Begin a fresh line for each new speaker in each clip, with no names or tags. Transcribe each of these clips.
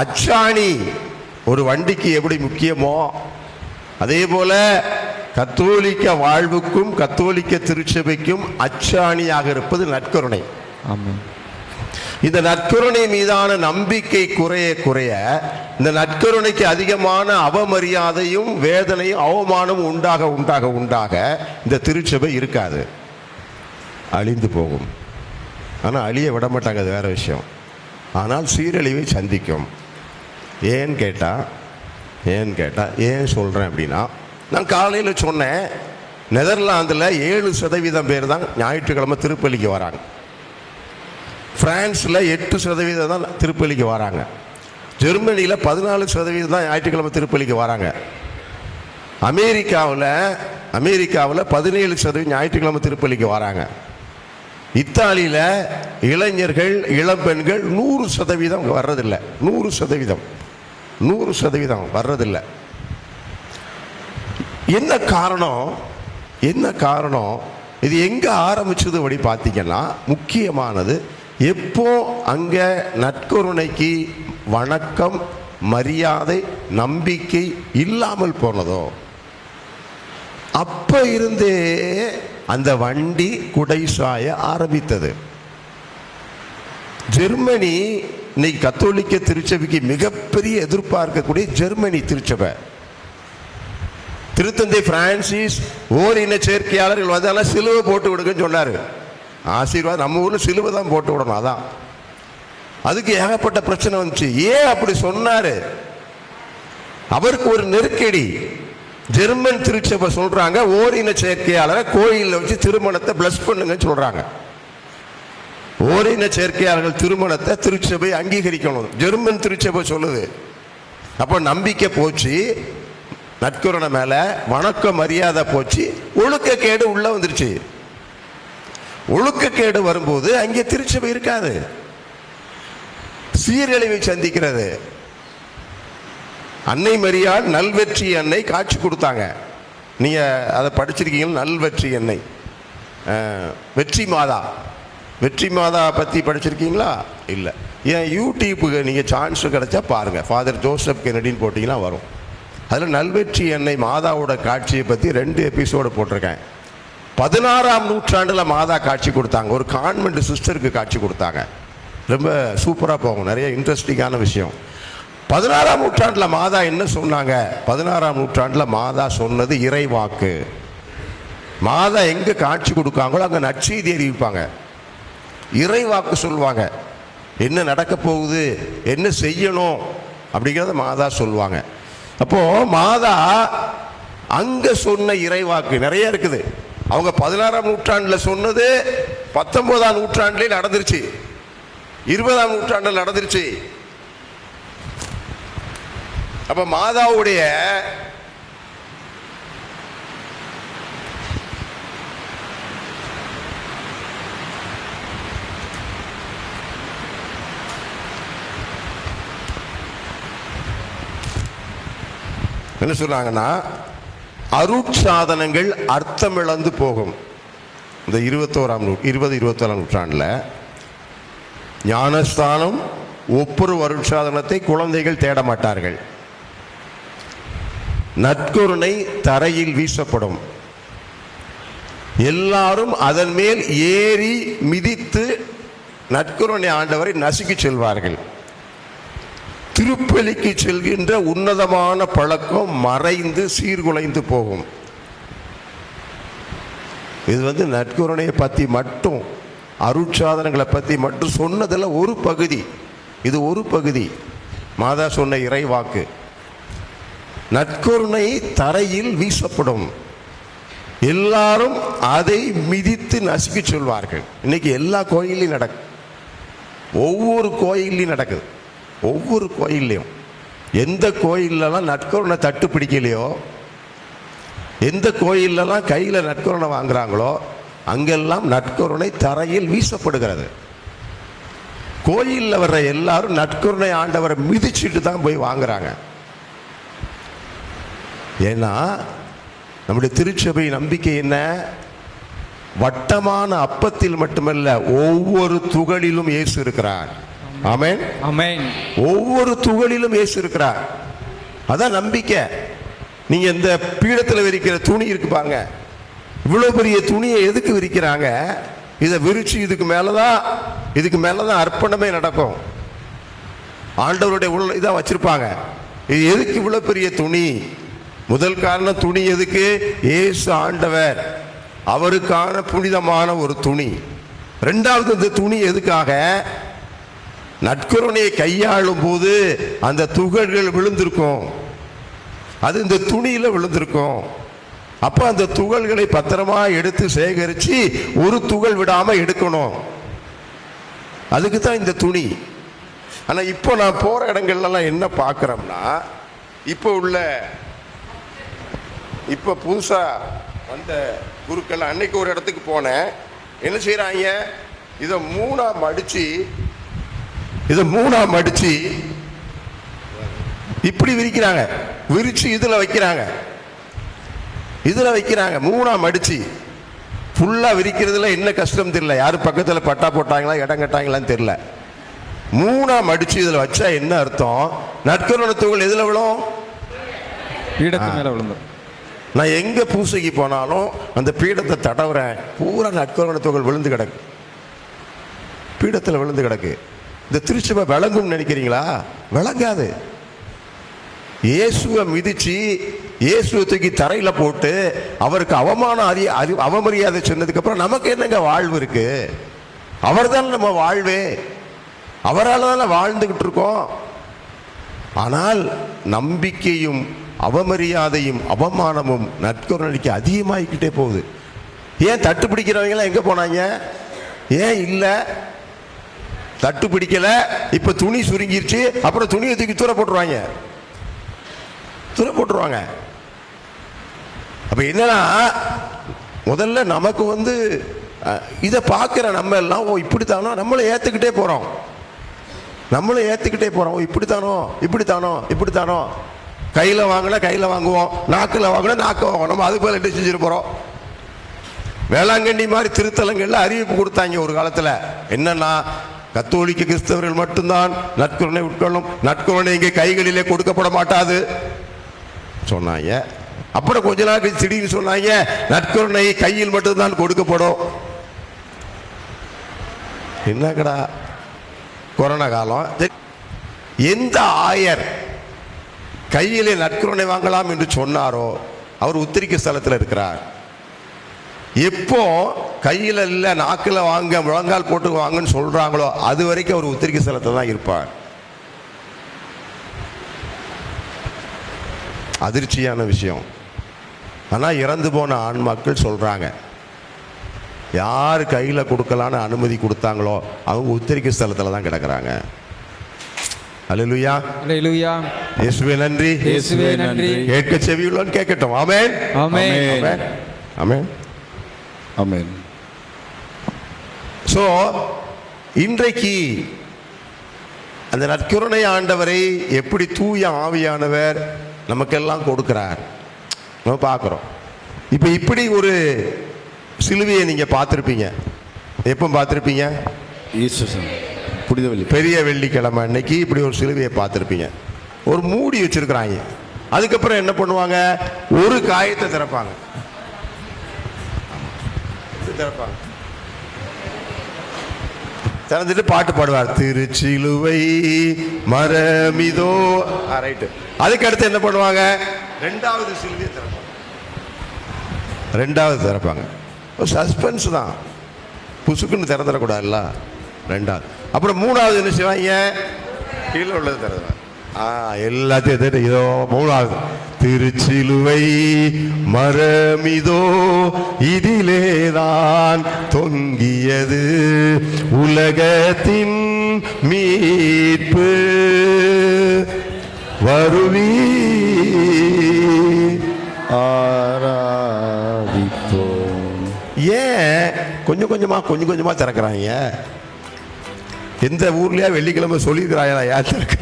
அச்சாணி ஒரு வண்டிக்கு எப்படி முக்கியமோ அதே போல கத்தோலிக்க வாழ்வுக்கும் கத்தோலிக்க திருச்சபைக்கும் அச்சாணியாக இருப்பது நற்கருணை இந்த நற்கருணை மீதான நம்பிக்கை குறைய குறைய இந்த நற்கருணைக்கு அதிகமான அவமரியாதையும் வேதனையும் அவமானமும் உண்டாக உண்டாக உண்டாக இந்த திருச்சபை இருக்காது அழிந்து போகும் ஆனால் அழிய விட மாட்டாங்க அது வேற விஷயம் ஆனால் சீரழிவை சந்திக்கும் ஏன்னு கேட்டால் ஏன்னு கேட்டால் ஏன் சொல்கிறேன் அப்படின்னா நான் காலையில் சொன்னேன் நெதர்லாந்தில் ஏழு சதவீதம் பேர் தான் ஞாயிற்றுக்கிழமை திருப்பள்ளிக்கு வராங்க ஃப்ரான்ஸில் எட்டு சதவீதம் தான் திருப்பள்ளிக்கு வராங்க ஜெர்மனியில் பதினாலு சதவீதம் தான் ஞாயிற்றுக்கிழமை திருப்பள்ளிக்கு வராங்க அமெரிக்காவில் அமெரிக்காவில் பதினேழு சதவீதம் ஞாயிற்றுக்கிழமை திருப்பள்ளிக்கு வராங்க இத்தாலியில் இளைஞர்கள் இளம்பெண்கள் நூறு சதவீதம் வர்றதில்லை நூறு சதவீதம் நூறு சதவீதம் வர்றதில்லை என்ன காரணம் என்ன காரணம் இது எங்கே ஆரம்பிச்சது அப்படி பார்த்தீங்கன்னா முக்கியமானது எப்போ அங்கே நட்கருணைக்கு வணக்கம் மரியாதை நம்பிக்கை இல்லாமல் போனதோ அப்போ இருந்தே அந்த வண்டி குடை சாய ஆரம்பித்தது ஜெர்மனி இன்னைக்கு கத்தோலிக்க திருச்சபைக்கு மிகப்பெரிய எதிர்பார்க்கக்கூடிய இருக்கக்கூடிய ஜெர்மனி திருச்சபை திருத்தந்தை பிரான்சிஸ் ஓர் இன சேர்க்கையாளர்கள் வந்தாலும் சிலுவை போட்டு விடுங்கன்னு சொன்னார் ஆசீர்வாத் நம்ம ஊரில் சிலுவை தான் போட்டு விடணும் அதான் அதுக்கு ஏகப்பட்ட பிரச்சனை வந்துச்சு ஏன் அப்படி சொன்னார் அவருக்கு ஒரு நெருக்கடி ஜெர்மன் திருச்சபை சொல்கிறாங்க ஓர் இன சேர்க்கையாளரை கோயிலில் வச்சு திருமணத்தை பிளஸ் பண்ணுங்கன்னு சொல்கிறாங்க ஓரின சேர்க்கையாளர்கள் திருமணத்தை திருச்சபை அங்கீகரிக்கணும் ஜெர்மன் திருச்சபை சொல்லுது அப்போ நம்பிக்கை போச்சு நட்குரணை மேலே வணக்க மரியாதை போச்சு ஒழுக்கக்கேடு உள்ளே வந்துருச்சு ஒழுக்கக்கேடு வரும்போது அங்கே திருச்சபை இருக்காது சீரழிவை சந்திக்கிறது அன்னை மரியா நல்வெற்றி அன்னை காட்சி கொடுத்தாங்க நீங்கள் அதை படிச்சிருக்கீங்க நல்வெற்றி அன்னை வெற்றி மாதா வெற்றி மாதா பற்றி படிச்சிருக்கீங்களா இல்லை ஏன் யூடியூப்புக்கு நீங்கள் சான்ஸ் கிடச்சா பாருங்கள் ஃபாதர் ஜோசப் கென்னடின்னு போட்டிங்கன்னா வரும் அதில் நல்வெற்றி என்னை மாதாவோட காட்சியை பற்றி ரெண்டு எபிசோடு போட்டிருக்கேன் பதினாறாம் நூற்றாண்டில் மாதா காட்சி கொடுத்தாங்க ஒரு கான்வெண்ட் சிஸ்டருக்கு காட்சி கொடுத்தாங்க ரொம்ப சூப்பராக போகும் நிறைய இன்ட்ரெஸ்டிங்கான விஷயம் பதினாறாம் நூற்றாண்டில் மாதா என்ன சொன்னாங்க பதினாறாம் நூற்றாண்டில் மாதா சொன்னது இறைவாக்கு மாதா எங்கே காட்சி கொடுக்காங்களோ அங்கே நச்சு அறிவிப்பாங்க இறைவாக்கு சொல்லுவாங்க என்ன நடக்க போகுது என்ன செய்யணும் அப்படிங்கிறத மாதா சொல்லுவாங்க அப்போது மாதா அங்கே சொன்ன இறைவாக்கு நிறைய இருக்குது அவங்க பதினாறாம் நூற்றாண்டில் சொன்னது பத்தொன்பதாம் நூற்றாண்டிலே நடந்துருச்சு இருபதாம் நூற்றாண்டில் நடந்துருச்சு அப்போ மாதாவுடைய என்ன சொல்றாங்கன்னா அருட்சாதனங்கள் அர்த்தமிழந்து போகும் இந்த இருபத்தோராம் நூ இருபது இருபத்தோராம் நூற்றாண்டில் ஞானஸ்தானம் ஒப்புரு அருட்சாதனத்தை குழந்தைகள் தேட மாட்டார்கள் நற்கருணை தரையில் வீசப்படும் எல்லாரும் அதன் மேல் ஏறி மிதித்து நற்கருணை ஆண்டவரை நசுக்கிச் செல்வார்கள் திருப்பலிக்கு செல்கின்ற உன்னதமான பழக்கம் மறைந்து சீர்குலைந்து போகும் இது வந்து நற்கருணையை பற்றி மட்டும் அருட்சாதனங்களை பற்றி மட்டும் சொன்னதில் ஒரு பகுதி இது ஒரு பகுதி மாதா சொன்ன இறைவாக்கு நற்கருணை தரையில் வீசப்படும் எல்லாரும் அதை மிதித்து நசுக்கி சொல்வார்கள் இன்னைக்கு எல்லா கோயிலையும் நடக்கும் ஒவ்வொரு கோயிலையும் நடக்குது ஒவ்வொரு கோயில்லையும் எந்த கோயிலெலாம் நட்கருணை தட்டு பிடிக்கலையோ எந்த கோயிலெல்லாம் கையில் நட்கருணை வாங்குகிறாங்களோ அங்கெல்லாம் நட்கொருணை தரையில் வீசப்படுகிறது கோயிலில் வர்ற எல்லாரும் நட்கொருணை ஆண்டவரை மிதிச்சுட்டு தான் போய் வாங்குறாங்க ஏன்னா நம்முடைய திருச்சபை நம்பிக்கை என்ன வட்டமான அப்பத்தில் மட்டுமல்ல ஒவ்வொரு துகளிலும் இயேசு இருக்கிறான் ஆமேன் ஆமேன் ஒவ்வொரு துகளிலும் இயேசு இருக்கிறார் அதான் நம்பிக்கை நீங்க இந்த பீடத்தில் விரிக்கிற துணி இருக்கு பாருங்க இவ்வளோ பெரிய துணியை எதுக்கு விரிக்கிறாங்க இதை விரிச்சு இதுக்கு மேலே தான் இதுக்கு மேலே தான் அர்ப்பணமே நடக்கும் ஆண்டவருடைய உள்ள இதாக வச்சுருப்பாங்க இது எதுக்கு இவ்வளோ பெரிய துணி முதல் காரணம் துணி எதுக்கு ஏசு ஆண்டவர் அவருக்கான புனிதமான ஒரு துணி ரெண்டாவது இந்த துணி எதுக்காக நட்கருணையை கையாளும் போது அந்த துகள்கள் விழுந்திருக்கும் அது இந்த துணியில் விழுந்திருக்கும் அப்போ அந்த துகள்களை பத்திரமா எடுத்து சேகரித்து ஒரு துகள் விடாமல் எடுக்கணும் அதுக்கு தான் இந்த துணி ஆனால் இப்போ நான் போகிற இடங்கள்லாம் என்ன பார்க்குறோம்னா இப்போ உள்ள இப்போ புதுசாக வந்த குருக்கள் அன்னைக்கு ஒரு இடத்துக்கு போனேன் என்ன செய்கிறாங்க இதை மூணாக மடித்து இதை மூணாம் மடிச்சு இப்படி விரிக்கிறாங்க விரித்து இதில் வைக்கிறாங்க இதில் வைக்கிறாங்க மூணாம் அடிச்சு ஃபுல்லாக விரிக்கிறதுல என்ன கஷ்டம் தெரியல யார் பக்கத்தில் பட்டா போட்டாங்களா இடம் கட்டாங்களான்னு தெரில மூணாம் அடிச்சு இதில் வச்சா என்ன அர்த்தம் நட்கரோட தூள் எதில் விழும் விழுந்தோம் நான் எங்கே பூசைக்கு போனாலும் அந்த பீடத்தை தடவுறேன் பூரா நட்கரோட தூள் விழுந்து கிடக்கு பீடத்தில் விழுந்து கிடக்கு இந்த திருச்சபை விளங்கும் நினைக்கிறீங்களா விளங்காது இயேசுவை மிதித்து இயேசுவை தூக்கி தரையில் போட்டு அவருக்கு அவமானம் அறி அறி அவமரியாதை சொன்னதுக்கப்புறம் நமக்கு என்னங்க வாழ்வு இருக்குது அவர் தான் நம்ம வாழ்வு அவரால் தானே வாழ்ந்துக்கிட்டு இருக்கோம் ஆனால் நம்பிக்கையும் அவமரியாதையும் அவமானமும் நட்கொரணிக்கு அதிகமாகிக்கிட்டே போகுது ஏன் தட்டு பிடிக்கிறவங்களாம் எங்கே போனாங்க ஏன் இல்லை தட்டு பிடிக்கல இப்போ துணி சுருங்கிருச்சு அப்புறம் துணியை தூக்கி தூர போட்டுருவாங்க தூர போட்டுருவாங்க அப்போ என்னன்னா முதல்ல நமக்கு வந்து இதை பார்க்குற நம்ம எல்லாம் ஓ இப்படி தானோ நம்மளை ஏற்றுக்கிட்டே போகிறோம் நம்மளும் ஏற்றுக்கிட்டே போகிறோம் ஓ இப்படி தானோ இப்படி தானோ இப்படி தானோ கையில் வாங்கினா கையில் வாங்குவோம் நாக்கில் வாங்கினா நாக்கு வாங்குவோம் நம்ம அதுக்கு மேலே செஞ்சுட்டு போகிறோம் வேளாங்கண்ணி மாதிரி திருத்தலங்களில் அறிவிப்பு கொடுத்தாங்க ஒரு காலத்தில் என்னென்னா கத்தோலிக்க கிறிஸ்தவர்கள் மட்டும்தான் நற்குறனை உட்கொள்ளும் நற்குறனை இங்கே கைகளிலே கொடுக்கப்பட மாட்டாது சொன்னாங்க அப்புறம் கொஞ்ச நாள் திடீர்னு சொன்னாங்க நற்கருணை கையில் மட்டும்தான் கொடுக்கப்படும் கடா கொரோனா காலம் எந்த ஆயர் கையிலே நற்கருணை வாங்கலாம் என்று சொன்னாரோ அவர் உத்திரிக்க ஸ்தலத்தில் இருக்கிறார் எப்போ கையில் இல்லை நாக்கில் வாங்க முழங்கால் போட்டு வாங்கன்னு சொல்கிறாங்களோ அது வரைக்கும் அவர் உத்திரிக்க செலத்தை தான் இருப்பார் அதிர்ச்சியான விஷயம் ஆனால் இறந்து போன மக்கள் சொல்கிறாங்க யார் கையில் கொடுக்கலான்னு அனுமதி கொடுத்தாங்களோ அவங்க உத்திரிக்க ஸ்தலத்தில் தான் கிடக்கிறாங்க நன்றி நன்றி கேட்க செவியுள்ளோன்னு கேட்கட்டும் ஆமே ஆமே ஆமே அமேன் ஸோ இன்றைக்கு அந்த நற்கருணை ஆண்டவரை எப்படி தூய ஆவியானவர் நமக்கெல்லாம் கொடுக்கிறார் நம்ம பார்க்குறோம் இப்போ இப்படி ஒரு சிலுவையை நீங்கள் பார்த்துருப்பீங்க எப்போ பார்த்துருப்பீங்க புனித பெரிய வெள்ளிக்கிழமை அன்னைக்கு இப்படி ஒரு சிலுவையை பார்த்துருப்பீங்க ஒரு மூடி வச்சுருக்குறாங்க அதுக்கப்புறம் என்ன பண்ணுவாங்க ஒரு காயத்தை திறப்பாங்க திறப்பாங்க திறந்துட்டு பாட்டு பாடுவார் திருச்சிலுவை மரமிதோ ரைட்டு அதுக்கு அடுத்து என்ன பண்ணுவாங்க ரெண்டாவது சிலுவை திறப்பாங்க ரெண்டாவது திறப்பாங்க சஸ்பென்ஸ் தான் புசுக்குன்னு திறந்துடக்கூடாதுல்ல ரெண்டாவது அப்புறம் மூணாவது என்ன செய்வாங்க கீழே உள்ளது திறந்துவாங்க எல்லாத்தையும் இதோ மூணாவது திருச்சிலுவை மரமிதோ இதிலேதான் தொங்கியது உலகத்தின் மீட்பு வருவி ஆராதிப்போம் ஏன் கொஞ்சம் கொஞ்சமா கொஞ்சம் கொஞ்சமா திறக்கிறாங்க எந்த ஊர்லயா வெள்ளிக்கிழமை சொல்லியிருக்கிறாயா யார் திறக்கிற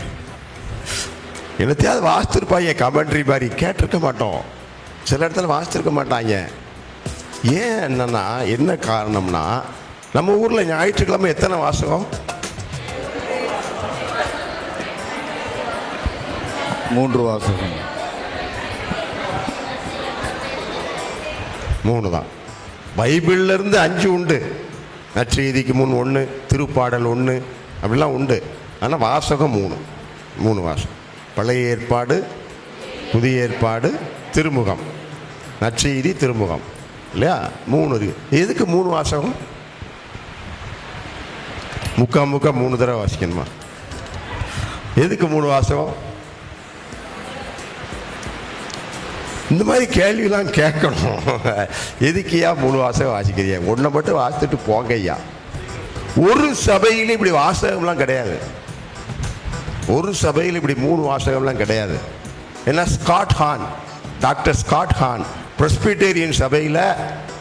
என்னத்தையாவது வாசித்துருப்பாங்க கமெண்ட்ரி மாதிரி கேட்டிருக்க மாட்டோம் சில இடத்துல வாசித்திருக்க மாட்டாங்க ஏன் என்னன்னா என்ன காரணம்னா நம்ம ஊரில் ஞாயிற்றுக்கிழமை எத்தனை வாசகம் மூன்று வாசகம் மூணு தான் பைபிள்லேருந்து அஞ்சு உண்டு நச்செய்திக்கு முன் ஒன்று திருப்பாடல் ஒன்று அப்படிலாம் உண்டு ஆனால் வாசகம் மூணு மூணு வாசகம் பழைய ஏற்பாடு புதிய ஏற்பாடு திருமுகம் நச்செய்தி திருமுகம் இல்லையா மூணு இருக்குது எதுக்கு மூணு வாசகம் முக்கா முக்கா மூணு தடவை வாசிக்கணுமா எதுக்கு மூணு வாசகம் இந்த மாதிரி கேள்வியெல்லாம் கேட்கணும் எதுக்கியா மூணு வாசகம் வாசிக்கிறியா ஒன்றை மட்டும் வாசித்துட்டு போங்கய்யா ஒரு சபையிலும் இப்படி வாசகம்லாம் கிடையாது ஒரு சபையில் இப்படி மூணு வாசகம்லாம் கிடையாது ஏன்னா Scott Hahn doctor Scott Hahn Presbyterian சபையில்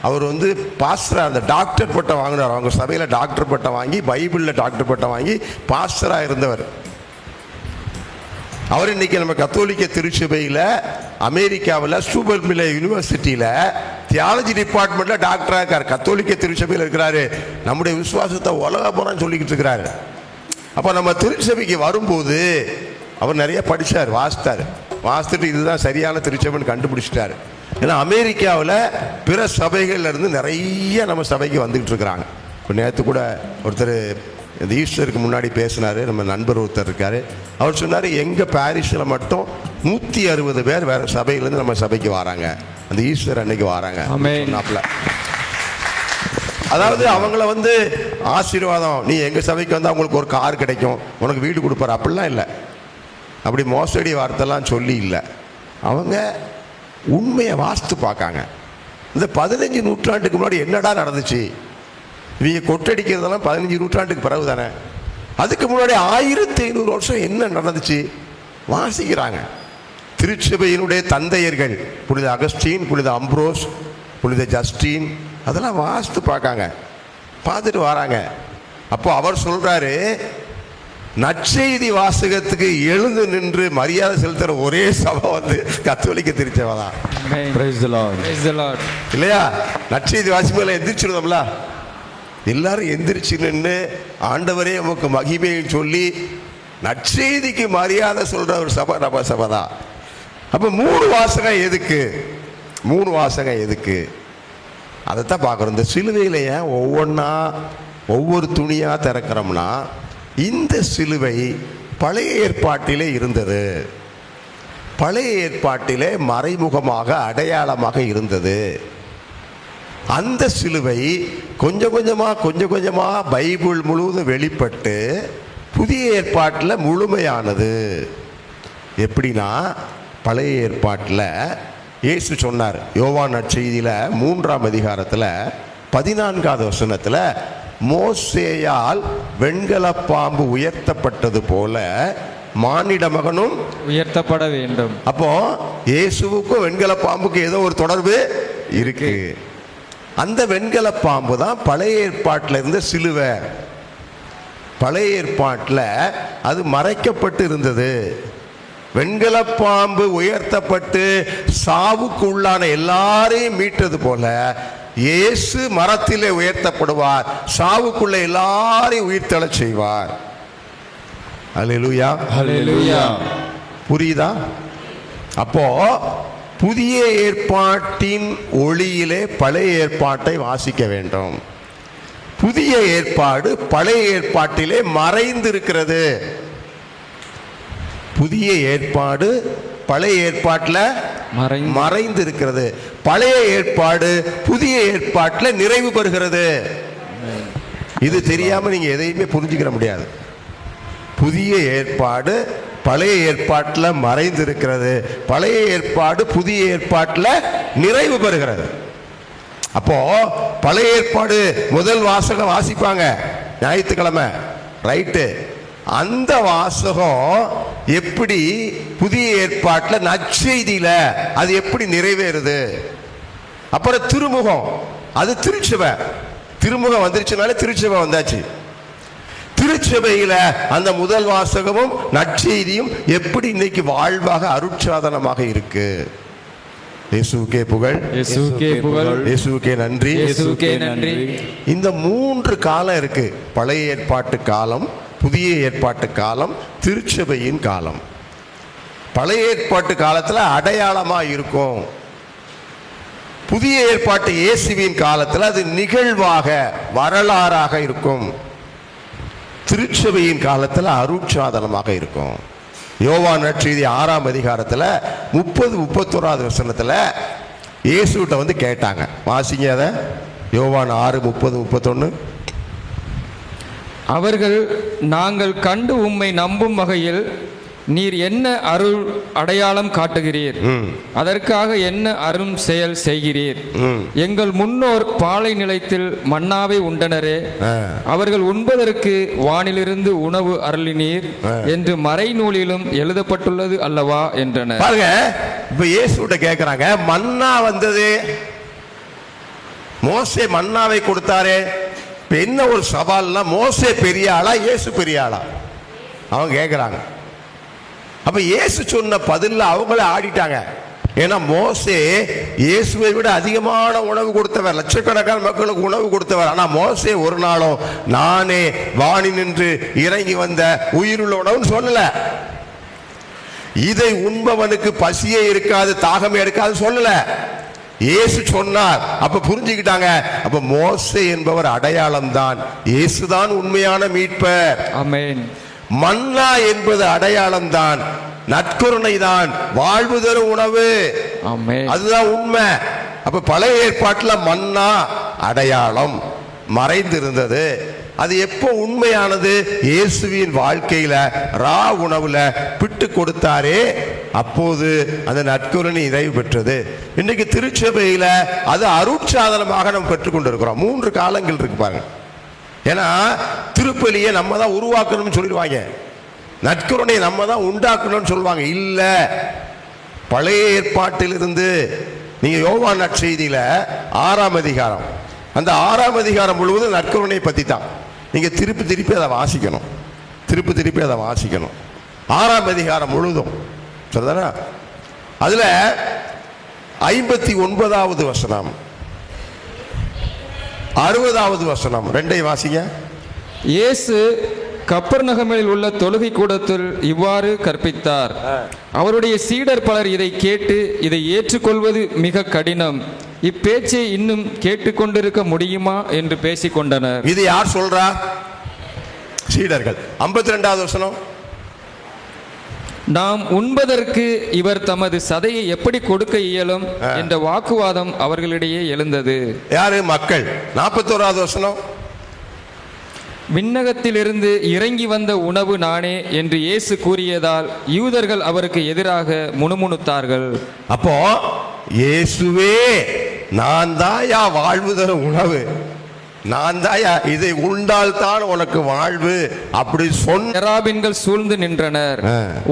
அவர் வந்து பாஸ்டராக அந்த டாக்டர் பட்டம் வாங்கினார் அவங்க சபையில் டாக்டர் பட்டம் வாங்கி பைபிளில் டாக்டர் பட்டம் வாங்கி பாஸ்டராக இருந்தவர் அவர் இன்றைக்கி நம்ம கத்தோலிக்க திருச்சபையில் அமெரிக்காவில் சூபர்மில யூனிவர்சிட்டியில் தியாலஜி டிபார்ட்மெண்ட்டில் டாக்டராக இருக்கார் கத்தோலிக்க திருச்சபையில் இருக்கிறாரு நம்முடைய விசுவாசத்தை உலக போகிறான்னு சொல்லிக்கிட்டு இருக்கிறாரு அப்போ நம்ம திருச்சபைக்கு வரும்போது அவர் நிறைய படித்தார் வாசித்தார் வாசித்துட்டு இதுதான் சரியான திருச்சபைன்னு கண்டுபிடிச்சிட்டாரு ஏன்னா அமெரிக்காவில் பிற சபைகள்லேருந்து நிறைய நம்ம சபைக்கு வந்துக்கிட்டு இருக்கிறாங்க இப்போ நேற்று கூட ஒருத்தர் இந்த ஈஸ்டருக்கு முன்னாடி பேசினார் நம்ம நண்பர் ஒருத்தர் இருக்கார் அவர் சொன்னார் எங்கள் பாரிஸில் மட்டும் நூற்றி அறுபது பேர் வேறு சபையிலேருந்து நம்ம சபைக்கு வராங்க அந்த ஈஸ்டர் அன்னைக்கு வராங்க சொன்னாப்பில் அதாவது அவங்கள வந்து ஆசீர்வாதம் நீ எங்கள் சபைக்கு வந்து அவங்களுக்கு ஒரு கார் கிடைக்கும் உனக்கு வீடு கொடுப்பாரு அப்படிலாம் இல்லை அப்படி மோசடி வார்த்தைலாம் சொல்லி இல்லை அவங்க உண்மையை வாஸ்து பார்க்காங்க இந்த பதினஞ்சு நூற்றாண்டுக்கு முன்னாடி என்னடா நடந்துச்சு இவங்க கொட்டடிக்கிறதெல்லாம் பதினஞ்சு நூற்றாண்டுக்கு பிறகு தானே அதுக்கு முன்னாடி ஆயிரத்தி ஐநூறு வருஷம் என்ன நடந்துச்சு வாசிக்கிறாங்க திருச்சபையினுடைய தந்தையர்கள் புனித அகஸ்டீன் புனித அம்ப்ரோஸ் புனித ஜஸ்டின் அதெல்லாம் வாஸ்து பார்க்காங்க பார்த்துட்டு வராங்க அப்போ அவர் சொல்கிறாரு நற்செய்தி வாசகத்துக்கு எழுந்து நின்று மரியாதை செலுத்துற ஒரே சபை வந்து கத்தோலிக்க திருச்சவதான் இல்லையா நற்செய்தி வாசிப்புகளை எந்திரிச்சிருந்தோம்ல எல்லாரும் எந்திரிச்சு நின்று ஆண்டவரே நமக்கு மகிமையும் சொல்லி நற்செய்திக்கு மரியாதை சொல்கிற ஒரு சபை நம்ம சபை தான் அப்போ மூணு வாசகம் எதுக்கு மூணு வாசகம் எதுக்கு அதைத்தான் பார்க்குறோம் இந்த சிலுவையில் ஏன் ஒவ்வொன்றா ஒவ்வொரு துணியாக திறக்கிறோம்னா இந்த சிலுவை பழைய ஏற்பாட்டிலே இருந்தது பழைய ஏற்பாட்டிலே மறைமுகமாக அடையாளமாக இருந்தது அந்த சிலுவை கொஞ்சம் கொஞ்சமாக கொஞ்சம் கொஞ்சமாக பைபிள் முழுவதும் வெளிப்பட்டு புதிய ஏற்பாட்டில் முழுமையானது எப்படின்னா பழைய ஏற்பாட்டில் இயேசு சொன்னார் யோவான் நற்செய்தியில் மூன்றாம் அதிகாரத்தில் பதினான்காவது வசனத்தில் மோசேயால் வெண்கல பாம்பு உயர்த்தப்பட்டது போல மானிட மகனும் உயர்த்தப்பட வேண்டும் அப்போ இயேசுவுக்கும் வெண்கல பாம்புக்கு ஏதோ ஒரு தொடர்பு இருக்கு அந்த வெண்கல பாம்பு தான் பழைய ஏற்பாட்டில் இருந்த சிலுவை பழைய ஏற்பாட்டில் அது மறைக்கப்பட்டு இருந்தது வெண்கல பாம்பு உயர்த்தப்பட்டு சாவுக்கு உள்ளான எல்லாரையும் மீட்டது போல இயேசு மரத்திலே உயர்த்தப்படுவார் சாவுக்குள்ள எல்லாரையும் உயிர்த்தள செய்வார் புரியுதா அப்போ புதிய ஏற்பாட்டின் ஒளியிலே பழைய ஏற்பாட்டை வாசிக்க வேண்டும் புதிய ஏற்பாடு பழைய ஏற்பாட்டிலே மறைந்திருக்கிறது புதிய ஏற்பாடு பழைய ஏற்பாட்டில் மறைந்து இருக்கிறது பழைய ஏற்பாடு புதிய ஏற்பாட்டில் நிறைவு பெறுகிறது இது தெரியாமல் நீங்கள் எதையுமே புரிஞ்சுக்கிற முடியாது புதிய ஏற்பாடு பழைய ஏற்பாட்டில் மறைந்து இருக்கிறது பழைய ஏற்பாடு புதிய ஏற்பாட்டில் நிறைவு பெறுகிறது அப்போ பழைய ஏற்பாடு முதல் வாசகம் வாசிப்பாங்க ஞாயிற்றுக்கிழமை ரைட்டு அந்த வாசகம் எப்படி புதிய ஏற்பாட்டில் நற்செய்தியில் அது எப்படி நிறைவேறுது அப்புறம் திருமுகம் அது திருச்சபை திருமுகம் வந்துருச்சுனாலே திருச்சபை வந்தாச்சு திருச்சபையில் அந்த முதல் வாசகமும் நற்செய்தியும் எப்படி இன்னைக்கு வாழ்வாக அருட்சாதனமாக இருக்கு இயேசுக்கே புகழ் இயேசுக்கே புகழ் இயேசுக்கே நன்றி இயேசுக்கே நன்றி இந்த மூன்று காலம் இருக்கு பழைய ஏற்பாட்டு காலம் புதிய ஏற்பாட்டு காலம் திருச்சபையின் காலம் பழைய ஏற்பாட்டு காலத்தில் அடையாளமாக இருக்கும் புதிய ஏற்பாட்டு இயேசுவின் காலத்தில் அது நிகழ்வாக வரலாறாக இருக்கும் திருச்சபையின் காலத்தில் அருட்சாதனமாக இருக்கும் யோவான் நற்செய்தி ஆறாம் அதிகாரத்தில் முப்பது முப்பத்தோராது வசனத்தில் இயேசுகிட்ட வந்து கேட்டாங்க வாசிங்க அதை யோவான் ஆறு முப்பது முப்பத்தொன்று அவர்கள் நாங்கள் கண்டு உம்மை நம்பும் வகையில் நீர் என்ன அருள் அடையாளம் காட்டுகிறீர் அதற்காக என்ன அரும் செயல் செய்கிறீர் எங்கள் முன்னோர் பாலை நிலையத்தில் மன்னாவை உண்டனரே அவர்கள் உண்பதற்கு வானிலிருந்து உணவு அருளினீர் என்று மறைநூலிலும் எழுதப்பட்டுள்ளது அல்லவா என்றனர் பாருங்க இப்ப இயேசுகிட்ட கேட்கிறாங்க மன்னா வந்தது மோசே மன்னாவை கொடுத்தாரே இப்போ என்ன ஒரு சவால்னா மோசே பெரிய ஆளா ஏசு பெரிய ஆளா அவங்க கேட்குறாங்க அப்போ இயேசு சொன்ன பதிலில் அவங்களே ஆடிட்டாங்க ஏன்னா மோசே இயேசுவை விட அதிகமான உணவு கொடுத்தவர் லட்சக்கணக்கான மக்களுக்கு உணவு கொடுத்தவர் ஆனால் மோசே ஒரு நாளும் நானே வாணி நின்று இறங்கி வந்த உயிருள்ள உணவுன்னு சொல்லலை இதை உண்பவனுக்கு பசியே இருக்காது தாகமே இருக்காது சொல்லலை இயேசு சொன்னார் அப்ப புரிஞ்சுக்கிட்டாங்க அப்ப மோசை என்பவர் அடையாளம் தான் இயேசுதான் உண்மையான மீட்பர் மன்னா என்பது அடையாளம் தான் நற்கருணை தான் வாழ்வு தரும் உணவு அதுதான் உண்மை அப்ப பழைய ஏற்பாட்டுல மன்னா அடையாளம் மறைந்திருந்தது அது எப்போ உண்மையானது இயேசுவின் வாழ்க்கையில ரா உணவுல பிட்டு கொடுத்தாரே அப்போது அந்த நற்குரணி நிறைவு பெற்றது இன்னைக்கு திருச்சபையில் அது அருட்சாதனமாக நம்ம பெற்றுக்கொண்டிருக்கிறோம் மூன்று காலங்கள் இருக்கு பாருங்க ஏன்னா திருப்பலியை நம்ம தான் உருவாக்கணும்னு சொல்லிடுவாங்க நற்கருணையை நம்ம தான் உண்டாக்கணும்னு சொல்லுவாங்க இல்லை பழைய ஏற்பாட்டிலிருந்து நீங்கள் யோகா செய்தியில் ஆறாம் அதிகாரம் அந்த ஆறாம் அதிகாரம் முழுவதும் நற்கருணையை பற்றி தான் நீங்கள் திருப்பி திருப்பி அதை வாசிக்கணும் திருப்பி திருப்பி அதை வாசிக்கணும் ஆறாம் அதிகாரம் முழுதும் சரிதானா அதில் ஐம்பத்தி ஒன்பதாவது வசனம் அறுபதாவது வசனம் ரெண்டை வாசிங்க இயேசு கப்பர் நகமில் உள்ள தொழுகை கூடத்தில் இவ்வாறு கற்பித்தார் அவருடைய சீடர் பலர் இதை கேட்டு இதை ஏற்றுக்கொள்வது மிக கடினம் இப்பேச்சை இன்னும் கேட்டுக்கொண்டிருக்க முடியுமா என்று பேசிக்கொண்டனர் இது யார் சொல்றா சீடர்கள் ஐம்பத்தி ரெண்டாவது வசனம் நாம் உண்பதற்கு இவர் தமது சதையை எப்படி கொடுக்க இயலும் என்ற வாக்குவாதம் அவர்களிடையே எழுந்தது யாரு மக்கள் நாற்பத்தோராவது வசனம் விண்ணகத்திலிருந்து இறங்கி வந்த உணவு நானே என்று இயேசு கூறியதால் யூதர்கள் அவருக்கு எதிராக முணுமுணுத்தார்கள் அப்போ இயேசுவே நான் தான் யா வாழ்வு தரும் உணவு நான் தாயா இதை உண்டால் தான் உனக்கு வாழ்வு அப்படி சொன்ன சூழ்ந்து நின்றனர்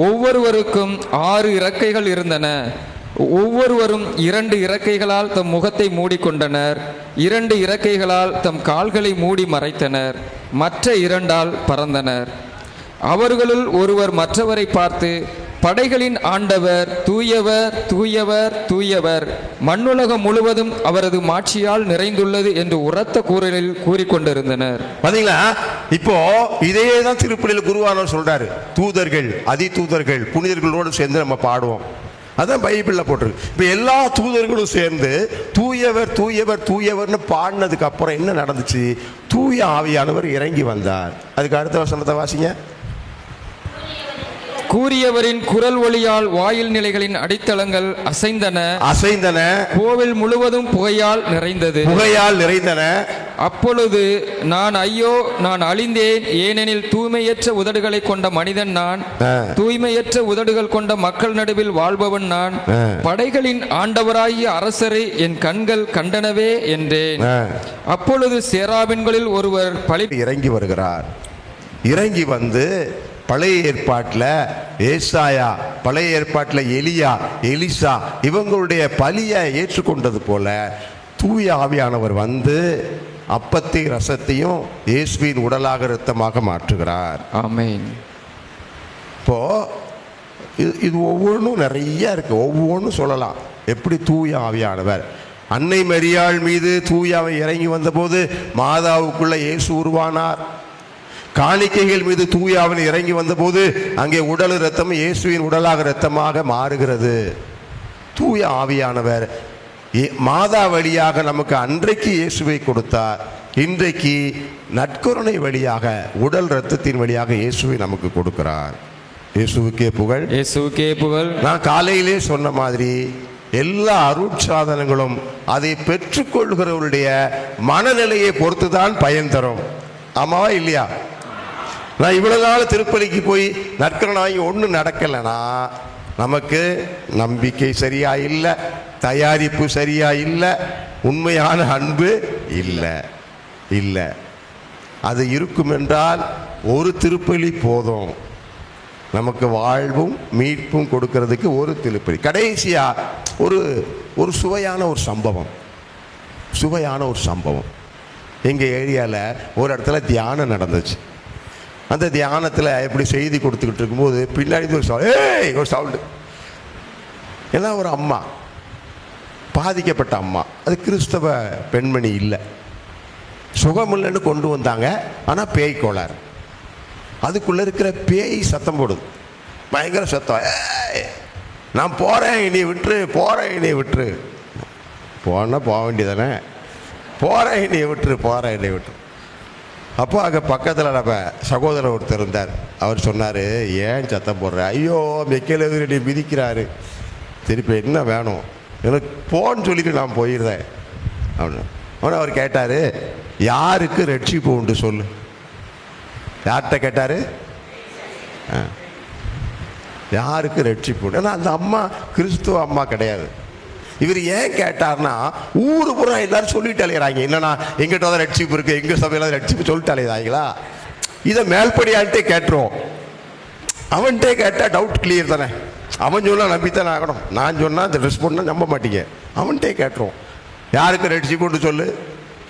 ஒவ்வொருவருக்கும் ஆறு இறக்கைகள் இருந்தன ஒவ்வொருவரும் இரண்டு இறக்கைகளால் தம் முகத்தை மூடிக்கொண்டனர் இரண்டு இறக்கைகளால் தம் கால்களை மூடி மறைத்தனர் மற்ற இரண்டால் பறந்தனர் அவர்களுள் ஒருவர் மற்றவரை பார்த்து படைகளின் ஆண்டவர் தூயவர் தூயவர் தூயவர் மண்ணுலகம் முழுவதும் அவரது மாட்சியால் நிறைந்துள்ளது என்று உரத்த கூறலில் கூறிக்கொண்டிருந்தனர் பாத்தீங்களா இப்போ இதே தான் திருப்பலியில் குருவானவர் சொல்றாரு தூதர்கள் அதி தூதர்கள் புனிதர்களோடு சேர்ந்து நம்ம பாடுவோம் அதான் பைபிளில் போட்டிருக்கு இப்போ எல்லா தூதர்களும் சேர்ந்து தூயவர் தூயவர் தூயவர்னு பாடினதுக்கு அப்புறம் என்ன நடந்துச்சு தூய ஆவியானவர் இறங்கி வந்தார் அதுக்கு அடுத்த வசனத்தை வாசிங்க கூறியவரின் குரல் ஒளியால் வாயில் நிலைகளின் அடித்தளங்கள் அசைந்தன அசைந்தன கோவில் முழுவதும் புகையால் நிறைந்தது புகையால் நிறைந்தன அப்பொழுது நான் ஐயோ நான் அழிந்தேன் ஏனெனில் தூய்மையற்ற உதடுகளை கொண்ட மனிதன் நான் தூய்மையற்ற உதடுகள் கொண்ட மக்கள் நடுவில் வாழ்பவன் நான் படைகளின் ஆண்டவராகிய அரசரை என் கண்கள் கண்டனவே என்றேன் அப்பொழுது சேராபின்களில் ஒருவர் பழி இறங்கி வருகிறார் இறங்கி வந்து பழைய ஏற்பாட்டில் ஏசாயா பழைய ஏற்பாட்டில் எலியா எலிசா இவங்களுடைய பலியை ஏற்றுக்கொண்டது போல தூய ஆவியானவர் வந்து அப்பத்தை ரசத்தையும் இயேசுவின் உடலாக ரத்தமாக மாற்றுகிறார் ஆமேன் இப்போ இது இது ஒவ்வொன்றும் நிறைய இருக்கு ஒவ்வொன்றும் சொல்லலாம் எப்படி தூய ஆவியானவர் அன்னை மரியாள் மீது தூயாவை இறங்கி வந்தபோது மாதாவுக்குள்ள இயேசு உருவானார் காணிக்கைகள் மீது அவன் இறங்கி வந்தபோது அங்கே உடல் ரத்தம் இயேசுவின் உடலாக ரத்தமாக மாறுகிறது தூய ஆவியானவர் மாதா வழியாக நமக்கு அன்றைக்கு இயேசுவை கொடுத்தார் இன்றைக்கு நட்கருணை வழியாக உடல் ரத்தத்தின் வழியாக இயேசுவை நமக்கு கொடுக்கிறார் இயேசுவுக்கே புகழ் இயேசுக்கே புகழ் நான் காலையிலே சொன்ன மாதிரி எல்லா அருட்சாதனங்களும் அதை பெற்றுக்கொள்கிறவருடைய மனநிலையை பொறுத்து தான் பயன் தரும் ஆமாவா இல்லையா நான் இவ்வளோ நாள் திருப்பலிக்கு போய் நற்கரணாகி ஒன்றும் நடக்கலைன்னா நமக்கு நம்பிக்கை சரியாக இல்லை தயாரிப்பு சரியாக இல்லை உண்மையான அன்பு இல்லை இல்லை அது இருக்கும் என்றால் ஒரு திருப்பலி போதும் நமக்கு வாழ்வும் மீட்பும் கொடுக்கறதுக்கு ஒரு திருப்பலி கடைசியாக ஒரு ஒரு சுவையான ஒரு சம்பவம் சுவையான ஒரு சம்பவம் எங்கள் ஏரியாவில் ஒரு இடத்துல தியானம் நடந்துச்சு அந்த தியானத்தில் எப்படி செய்தி கொடுத்துக்கிட்டு இருக்கும்போது பின்னாடி ஒரு சவுண்ட் ஏய் ஒரு சவுண்டு எல்லாம் ஒரு அம்மா பாதிக்கப்பட்ட அம்மா அது கிறிஸ்தவ பெண்மணி இல்லை சுகம் இல்லைன்னு கொண்டு வந்தாங்க ஆனால் பேய் கோளாறு அதுக்குள்ளே இருக்கிற பேய் சத்தம் போடுது பயங்கர சத்தம் நான் போகிறேன் இனி விட்டுரு போகிறேன் இனி விட்டுரு போனால் போக வேண்டியதானே போகிறேன் இனி விட்டுரு போகிறேன் இனி விட்டுரு அப்போ அங்கே பக்கத்தில் நம்ம சகோதரர் ஒருத்தர் இருந்தார் அவர் சொன்னார் ஏன் சத்தம் போடுற ஐயோ மெக்கையில் எதிரடி மிதிக்கிறாரு திருப்பி என்ன வேணும் எனக்கு போன்னு சொல்லிட்டு நான் போயிடுறேன் அப்படின்னு ஆனால் அவர் கேட்டார் யாருக்கு ரட்சிப்பு உண்டு சொல்லு யார்கிட்ட கேட்டார் யாருக்கு ரட்சிப்பு உண்டு ஏன்னா அந்த அம்மா கிறிஸ்துவ அம்மா கிடையாது இவர் ஏன் கேட்டார்னா ஊர் புறம் எல்லாரும் சொல்லிட்டு அலையிறாங்க என்னன்னா எங்கிட்ட தான் ரெட்ஷிப் இருக்கு எங்கள் சபையில ரெட்ஷிப் சொல்லிட்டு அலையிறாங்களா இதை மேல்படியான்ட்டே கேட்டுருவோம் அவன்கிட்டே கேட்டால் டவுட் கிளியர் தானே அவன் சொன்னால் நம்பித்தானே ஆகணும் நான் சொன்னால் அந்த ட்ரெஸ் பண்ணால் நம்ப மாட்டீங்க அவன்கிட்டே கேட்டுருவோம் யாருக்கு ரெட்ஷிப் கொண்டு சொல்லு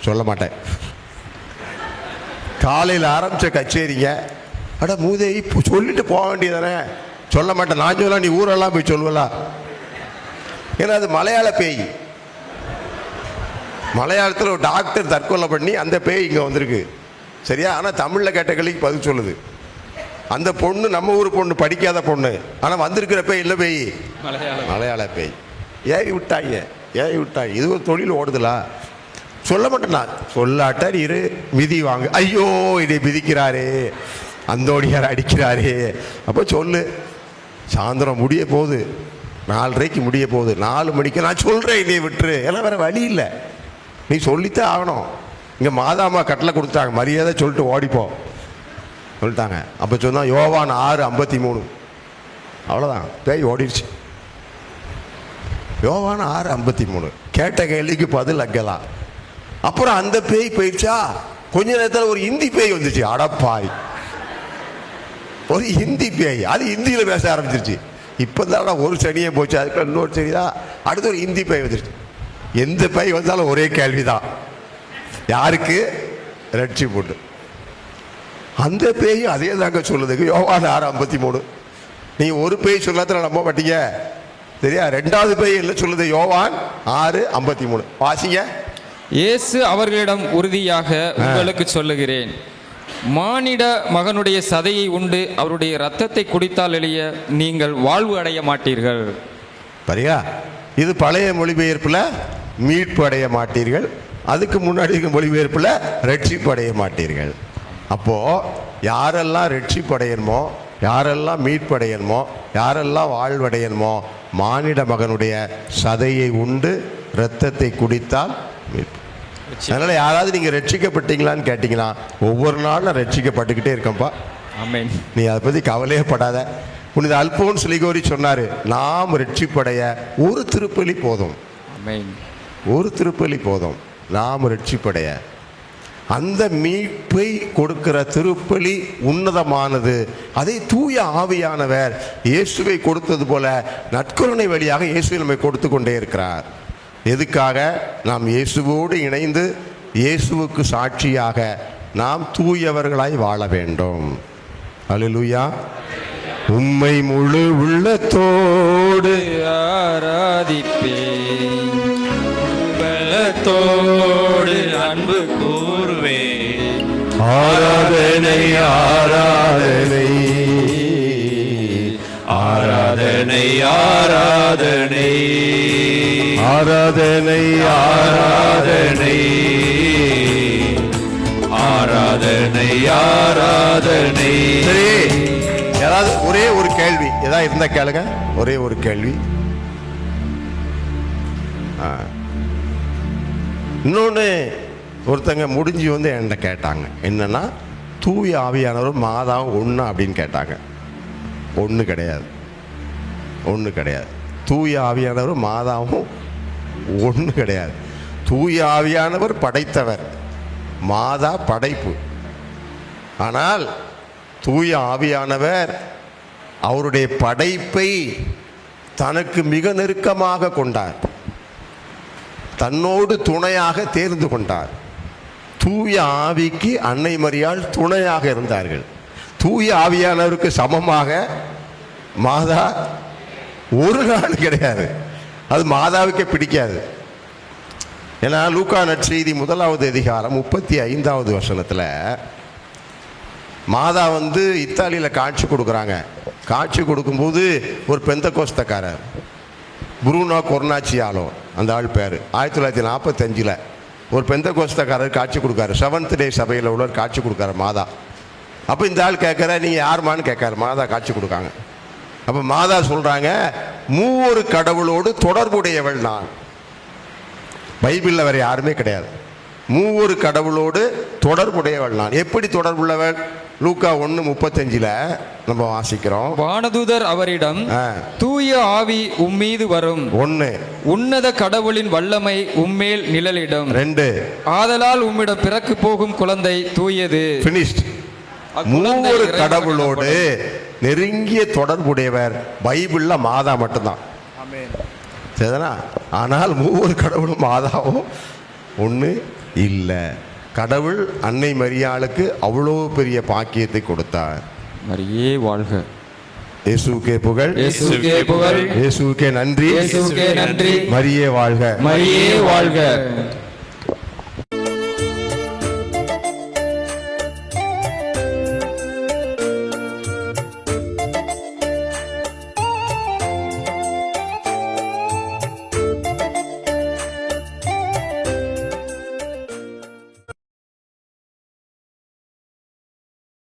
சொல்ல மாட்டேன் காலையில் ஆரம்பித்த கச்சேரிங்க அட மூதே இப்போ சொல்லிட்டு போக வேண்டியதானே சொல்ல மாட்டேன் நான் சொல்லலாம் நீ ஊரெல்லாம் போய் சொல்லுவலா ஏன்னா அது மலையாள பேய் மலையாளத்தில் ஒரு டாக்டர் தற்கொலை பண்ணி அந்த பேய் இங்கே வந்திருக்கு சரியா ஆனால் தமிழில் கேட்ட கல்விக்கு பதில் சொல்லுது அந்த பொண்ணு நம்ம ஊர் பொண்ணு படிக்காத பொண்ணு ஆனால் வந்திருக்கிற பேய் இல்லை பேய் மலையாள பேய் ஏவி விட்டாங்க ஏவி விட்டாங்க இது ஒரு தொழில் ஓடுதலா சொல்ல மாட்டேன் நான் சொல்லாட்டார் இரு மிதி வாங்க ஐயோ இதை மிதிக்கிறாரே அந்தோடியார் அடிக்கிறாரே அப்போ சொல்லு சாயந்தரம் முடிய போகுது நாலரைக்கு முடிய போகுது நாலு மணிக்கு நான் சொல்கிறேன் நீ விட்டுரு எல்லாம் வேறு வழி இல்லை நீ சொல்லித்தான் ஆகணும் இங்கே மாதாமா கட்டில் கொடுத்தாங்க மரியாதை சொல்லிட்டு ஓடிப்போம் சொல்லிட்டாங்க அப்போ சொன்னால் யோவான் ஆறு ஐம்பத்தி மூணு அவ்வளோதான் பேய் ஓடிடுச்சு யோவான் ஆறு ஐம்பத்தி மூணு கேட்ட கேள்விக்கு பதில் அக்கலாம் அப்புறம் அந்த பேய் போயிடுச்சா கொஞ்ச நேரத்தில் ஒரு இந்தி பேய் வந்துச்சு அடப்பாய் ஒரு ஹிந்தி பேய் அது ஹிந்தியில் பேச ஆரம்பிச்சிருச்சு இப்போ தான் ஒரு செடியே போச்சு அதுக்குள்ள இன்னொரு செடி தான் அடுத்து ஒரு இந்தி பை வந்துருச்சு எந்த பை வந்தாலும் ஒரே கேள்வி தான் யாருக்கு ரட்சி போட்டு அந்த பேயும் அதே தாங்க சொல்லுதுக்கு யோவான் ஆறு ஐம்பத்தி மூணு நீ ஒரு பேய் சொல்லாத நம்ப மாட்டீங்க சரியா ரெண்டாவது பேய் இல்லை சொல்லுது யோவான் ஆறு ஐம்பத்தி மூணு வாசிங்க இயேசு அவர்களிடம் உறுதியாக உங்களுக்கு சொல்லுகிறேன் மானிட மகனுடைய சதையை உண்டு அவருடைய ரத்தத்தை குடித்தால் எளிய நீங்கள் வாழ்வு அடைய மாட்டீர்கள் சரியா இது பழைய மொழிபெயர்ப்பில் மீட்பு அடைய மாட்டீர்கள் அதுக்கு முன்னாடி மொழிபெயர்ப்பில் ரட்சிப்பு அடைய மாட்டீர்கள் அப்போது யாரெல்லாம் ரட்சிப்பு அடையணுமோ யாரெல்லாம் மீட்படையணுமோ யாரெல்லாம் வாழ்வடையணுமோ மானிட மகனுடைய சதையை உண்டு இரத்தத்தை குடித்தால் மீட்பு அதனால யாராவது நீங்க ரட்சிக்கப்பட்டீங்களான்னு கேட்டீங்களா ஒவ்வொரு நாளும் நான் ரட்சிக்கப்பட்டுக்கிட்டே இருக்கேன்ப்பா ஆமேன் நீ அதை பத்தி கவலையே படாத புனித அல்போன் சிலிகோரி சொன்னாரு நாம் ரட்சிப்படைய ஒரு திருப்பலி போதும் ஒரு திருப்பலி போதும் நாம் ரட்சிப்படைய அந்த மீட்பை கொடுக்கிற திருப்பலி உன்னதமானது அதை தூய ஆவியானவர் இயேசுவை கொடுத்தது போல நட்கொருணை வழியாக இயேசுவை நம்மை கொடுத்து கொண்டே இருக்கிறார் எதுக்காக நாம் இயேசுவோடு இணைந்து இயேசுவுக்கு சாட்சியாக நாம் தூயவர்களாய் வாழ வேண்டும் அலுலுயா உம்மை முழு உள்ளத்தோடு ஆராதிப்பேன் அன்பு கூறுவே ஆராதனை ஆராதனை ஆராதனை ஆராதனை ஆராதனை ஆராதனை ஆராதனை ஆராதனை சரி ஒரே ஒரு கேள்வி ஏதா இருந்த கேளுங்க ஒரே ஒரு கேள்வி இன்னொன்று ஒருத்தங்க முடிஞ்சு வந்து என்கிட்ட கேட்டாங்க என்னென்னா தூய ஆவியானவரும் மாதாவும் ஒன்று அப்படின்னு கேட்டாங்க ஒன்று கிடையாது ஒன்று கிடையாது தூய ஆவியானவரும் மாதாவும் ஒன்று கிடையாது தூய ஆவியானவர் படைத்தவர் மாதா படைப்பு ஆனால் தூய ஆவியானவர் அவருடைய படைப்பை தனக்கு மிக நெருக்கமாக கொண்டார் தன்னோடு துணையாக தேர்ந்து கொண்டார் தூய ஆவிக்கு அன்னை மரியால் துணையாக இருந்தார்கள் தூய ஆவியானவருக்கு சமமாக மாதா ஒரு நாள் கிடையாது அது மாதாவுக்கே பிடிக்காது ஏன்னா லூக்கா நட்செய்தி முதலாவது அதிகாரம் முப்பத்தி ஐந்தாவது வசனத்தில் மாதா வந்து இத்தாலியில் காட்சி கொடுக்குறாங்க காட்சி கொடுக்கும்போது ஒரு பெந்த கோஸ்தக்காரர் புரூனோ கொர்னாச்சியாலோ அந்த ஆள் பேர் ஆயிரத்தி தொள்ளாயிரத்தி நாற்பத்தஞ்சில் ஒரு பெந்த கோஸ்தக்காரர் காட்சி கொடுக்காரு செவன்த் டே சபையில் உள்ளவர் காட்சி கொடுக்காரு மாதா அப்போ இந்த ஆள் கேட்குற நீங்கள் யாருமான்னு கேட்காரு மாதா காட்சி கொடுக்காங்க அப்போ மாதா சொல்கிறாங்க மூவொரு கடவுளோடு தொடர்புடையவள் நான் பைபிளில் வேற யாருமே கிடையாது மூவொரு கடவுளோடு தொடர்புடையவள் நான் எப்படி தொடர்புள்ளவள் லூக்கா ஒன்று முப்பத்தஞ்சில் நம்ம வாசிக்கிறோம் வானதூதர் அவரிடம் தூய ஆவி உம்மீது வரும் ஒன்று உன்னத கடவுளின் வல்லமை உம்மேல் நிழலிடம் ரெண்டு ஆதலால் உம்மிடம் பிறக்கு போகும் குழந்தை தூயது மூவொரு கடவுளோடு நெருங்கிய தொடர்புடையவர் பைபிளில் மாதா மட்டும்தான் சரிதானா ஆனால் மூவர் கடவுளும் மாதாவும் ஒன்று இல்லை கடவுள் அன்னை மரியாளுக்கு அவ்வளோ பெரிய பாக்கியத்தை கொடுத்தார் மரியே வாழ்க இயேசுக்கே புகழ் இயேசுக்கே புகழ் இயேசுக்கே நன்றி இயேசுக்கே நன்றி மரியே வாழ்க மரியே வாழ்க